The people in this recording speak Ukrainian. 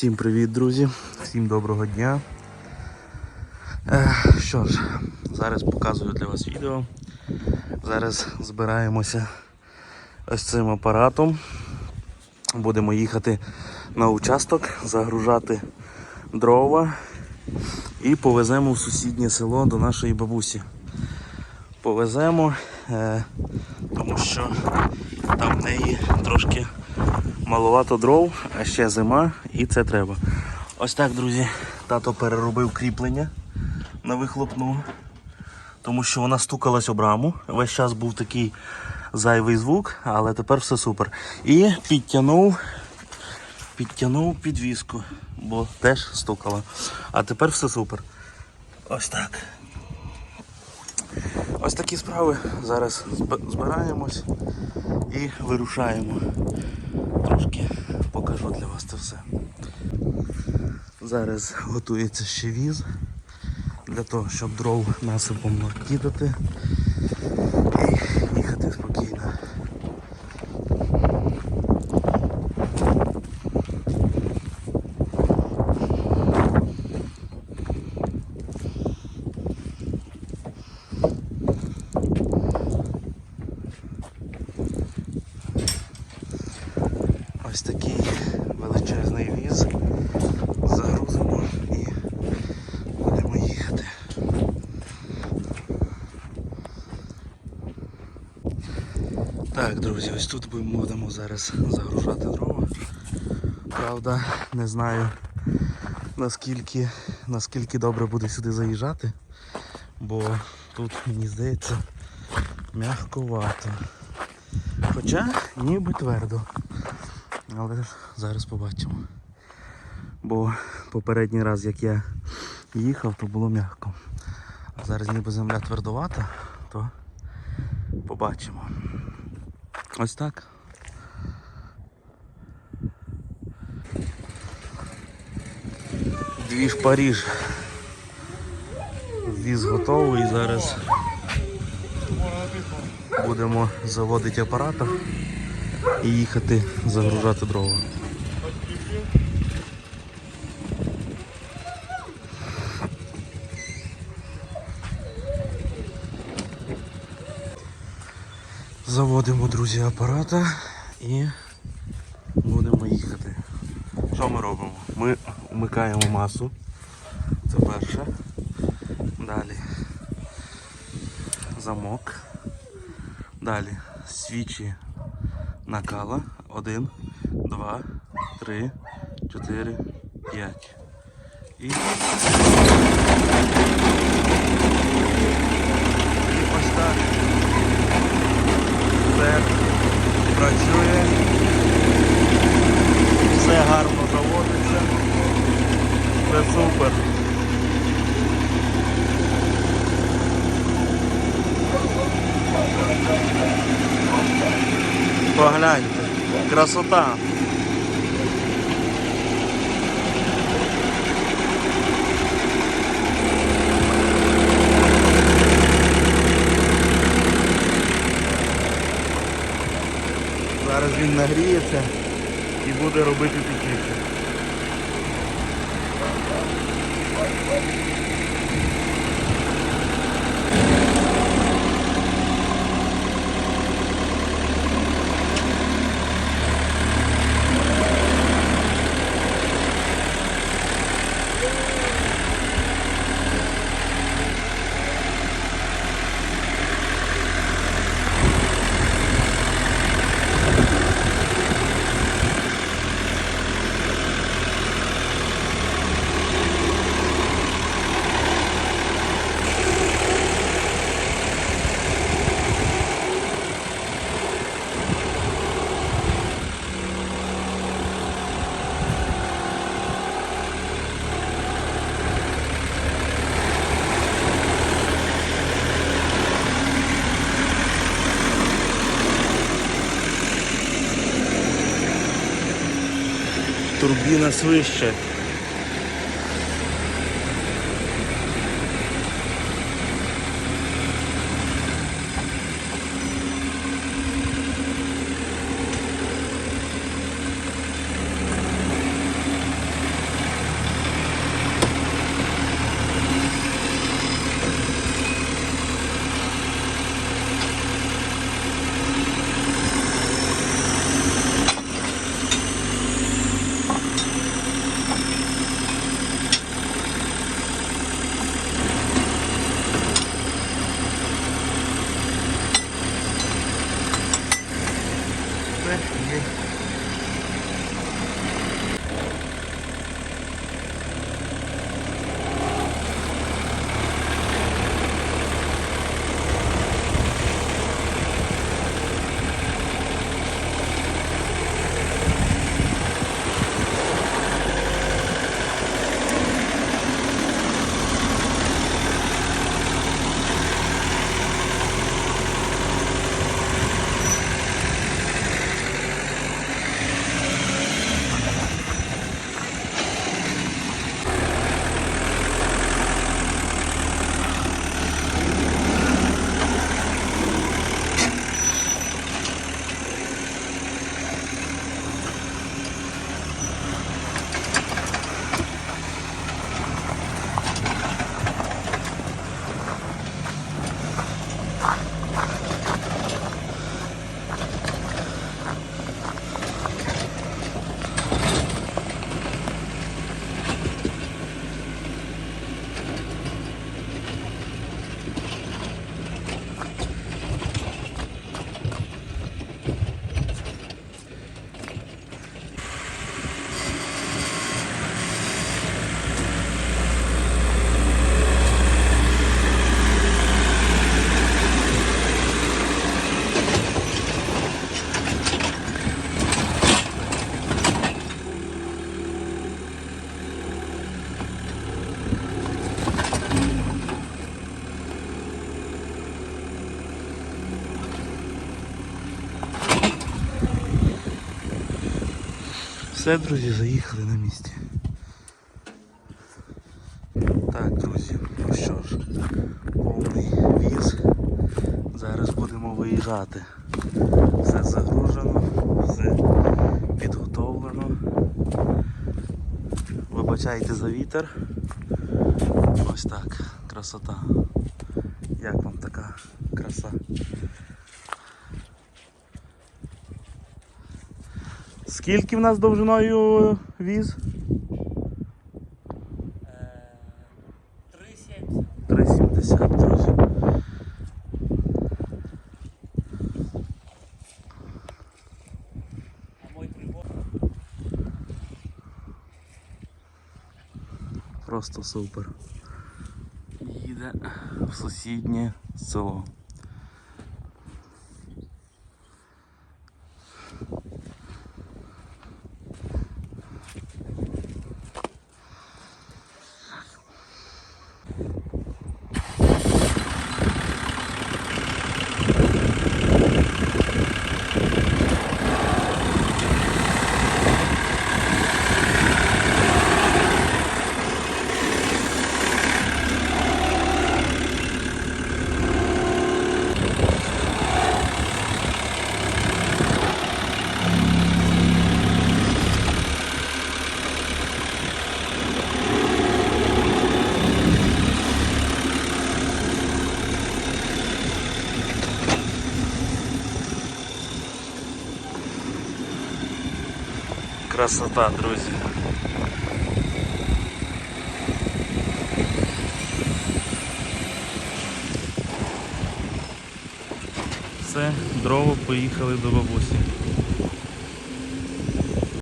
Всім привіт, друзі! Всім доброго дня. Е, що ж, зараз показую для вас відео. Зараз збираємося ось цим апаратом. Будемо їхати на участок, загружати дрова і повеземо в сусіднє село до нашої бабусі. Повеземо, е, тому що там в неї трошки маловато дров, а ще зима і це треба. Ось так, друзі, тато переробив кріплення на вихлопну, тому що вона стукалась об раму. Весь час був такий зайвий звук, але тепер все супер. І підтягнув, підтягнув підвіску, бо теж стукала. А тепер все супер. Ось так. Ось такі справи. Зараз збираємось і вирушаємо. Трошки покажу для вас це все. Зараз готується ще віз для того, щоб дров насипом накидати і їхати спокійно. Ось такий величезний віз. Загрузимо і будемо їхати. Так, друзі, ось тут будемо зараз загружати дрова. Правда, не знаю наскільки, наскільки добре буде сюди заїжджати, бо тут, мені здається, м'ягковато. Хоча ніби твердо. Але зараз побачимо. Бо попередній раз, як я їхав, то було м'яко. А зараз ніби земля твердовата, то побачимо. Ось так. Двіж Паріж. Віз готовий. Зараз будемо заводити апарата і їхати загружати дрова. Заводимо, друзі, апарата і будемо їхати. Що ми робимо? Ми вмикаємо масу. Це перше. Далі замок. Далі свічі накала. Один, два, три, чотири, п'ять. І... І ось так. Все працює. Все гарно заводиться. Все супер. Погляньте, красота. Зараз він нагріється і буде робити печище. Турбіна свище. Все, друзі, заїхали на місці. Так, друзі, ну що ж, повний віз. Зараз будемо виїжджати. Все загружено, все підготовлено. Вибачайте за вітер. Ось так, красота. Як вам така краса? Скільки в нас довжиною віз? 3,70. 3,70, друзі. Просто супер. Їде в сусіднє село. Красота, друзі. Все, дрова поїхали до бабусі.